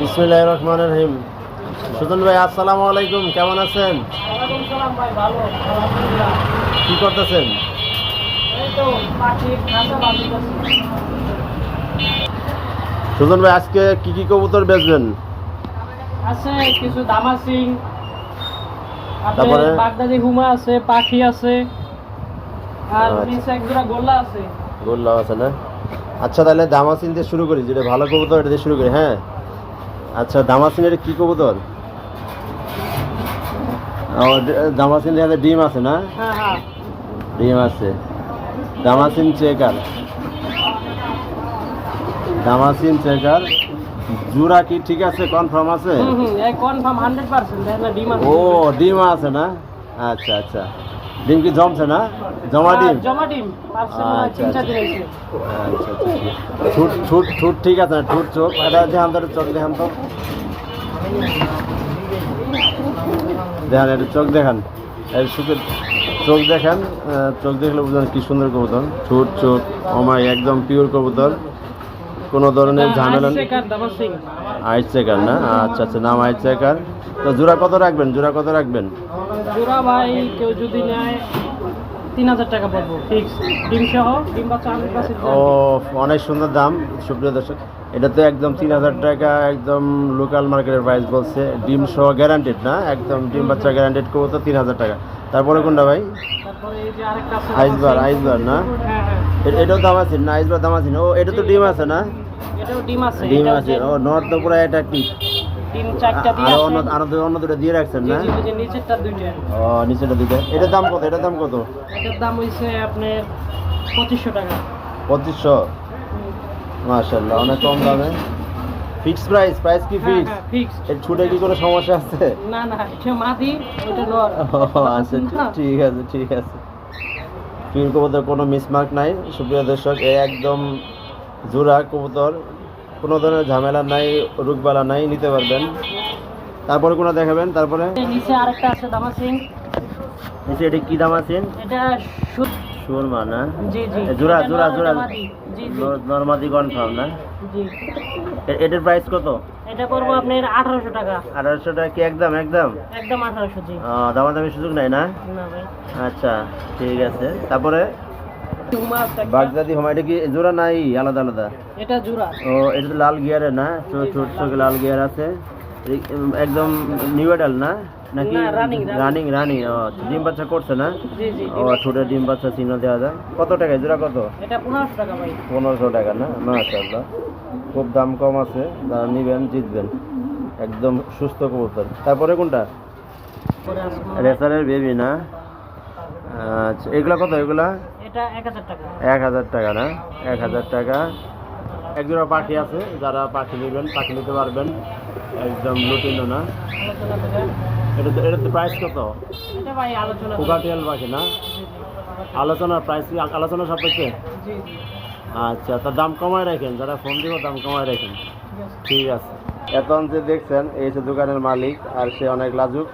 বিসমিল্লাহ রহমান রহিম। সুজন ভাই আসসালামু আলাইকুম কেমন আছেন? কি করতেছেন? সুজন ভাই আজকে কি কি কবুতর বেচবেন? আছে কিছু দামাসিং তারপরে? বাগদাদি হুমা আছে পাখি আছে আর আচ্ছা। নিচে এক জোড়া গোল্লা আছে। গোল্লা আছে না? আচ্ছা তাহলে দামাসিন দিয়ে শুরু করি যেটা ভালো কবুতর এটা দিয়ে শুরু করি হ্যাঁ? আচ্ছা দামাসিন এটা কি কবুতর? দামাসিন হাতে ডিম আছে না? হ্যাঁ হ্যাঁ। ডিম আছে। দামাসিন চেকার। দামাসিন চেকার। জুরা কি ঠিক আছে? কনফার্ম হান্ড্রেড পার্সেন্ট আছে। ও ডিম আছে না? আচ্ছা আচ্ছা। ডিম কি জমছে না? জমা ডিম? জমা ডিম। আচ্ছা, আচ্ছা। আচ্ছা। আচ্ছা ঠুট ঠুট ঠুট ঠিক আছে না? ঠুট চোখ এটা দেখান তো চোখ দেখান তো। দেখান এটা চোখ দেখান। চোখ দেখান চোখ দেখলে বুঝলেন কি সুন্দর কবুতর। ঠুট চোখ অমাই একদম পিওর কবুতর। কোনো ধরনের ঝামেলা আইস চেকার না? আচ্ছা আচ্ছা নাম আইস চেকার। তো জোড়া কত রাখবেন? জোড়া কত রাখবেন? জোড়া ভাই কেউ যদি নেয় তিন হাজার টাকা পড়ব। ফিক্স। ডিম সহ ডিম বাচ্চা হান্ড্রেড পার্সেন্ট ও অনেক সুন্দর দাম সুপ্রিয় দর্শক। এটা তো একদম তিন হাজার টাকা একদম লোকাল মার্কেটের প্রাইস বলছে। ডিম সহ গ্যারান্টেড না? একদম ডিম বাচ্চা গ্যারান্টেড করব তো তিন হাজার টাকা। তারপরে কোনটা ভাই? আইসবার আইসবার না? হ্যাঁ হ্যাঁ। এটাও দাম আছে না? আইসবার দাম আছে ও এটা তো ডিম আছে না? ডিম আছে ও নর্থ পুরো এটা কি চারটা দিয়ে আরও অন্য আরও অন্য দুটো দিয়ে রাখছেন না? জি ওই নিচেরটা দুইটা। ও নিচেটা দুটো এটার দাম কত? এটার দাম কত? এটার দাম হইছে আপনার পঁচিশশো টাকা। পঁচিশশো? মাশাল্লাহ অনেক কম দামে। ফিক্স প্রাইস প্রাইস কি হ্যাঁ ফিক্স হ্যাঁ ফিক্স এর ছুটে কি কোনো সমস্যা আছে? না না এটা মাদি ওটা নর। আচ্ছা ঠিক- আছে ঠিক আছে। কবুতর কোনো মিসমার্ক নাই। সুপ্রিয় দর্শক এ একদম জোড়া কবুতর। কোনো ধরনের ঝামেলা নাই রোগবালা নাই নিতে পারবেন। তারপরে কোনো দেখাবেন? তারপরে? এই নিচে আরেকটা আছে দামাসিং নিচে এটা কি দাম আছেন এটা সুরমা না? জি জি। জোড়া, জোড়া, নর্মাদি। কনফার্ম না? জি। এটার প্রাইস কত? এটা করব আপনার আঠারোশো টাকা। আঠারোশো টাকা কি একদম একদম? একদম আঠারোশো জি। দামাদামি সুযোগ নাই না? না ভাই। আচ্ছা ঠিক আছে। তারপরে। বাগদাদি হোমা এটা কি জোড়া নাই আলাদা আলাদা? এটা জোড়া। ও এটা তো লাল গিয়ারের না? ছোট ছোট ছোট লাল গিয়ার আছে। একদম নিউ এডাল না? নাকি। রানিং রানিং ও ডিম বাচ্চা করছে না? জি জি ও ছোট ডিম বাচ্চা চিহ্ন দেওয়া যায়। কত টাকা জোড়া কত? এটা পনেরোশো টাকা ভাই। পনেরোশো টাকা না? মাশাল্লাহ খুব দাম কম আছে। যারা নিবেন জিতবেন। একদম সুস্থ কবুতর। তারপরে কোনটা? রেসারের বেবি না? আচ্ছা এগুলা কত? এগুলা? এটা এক হাজার টাকা। টাকা না? এক হাজার টাকা। এক জোড়া পাখি আছে যারা পাখি নেবেন পাখি নিতে পারবেন। একদম লুটিনো না। এটা তো- তো প্রাইস কত। কোকাটিয়াল পাখি না? জি, জি। আলোচনা। প্রাইস আলোচনা সাপেক্ষে? আচ্ছা তার দাম কমায় রাখেন। যারা ফোন দিব দাম কমায় রাখেন। ঠিক আছে। ঠিক আছে। এখন যে দেখছেন এই যে দোকানের মালিক আর সে অনেক লাজুক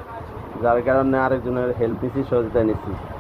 যার কারণে আরেকজনের হেল্প নিচ্ছি সহযোগিতা নিচ্ছি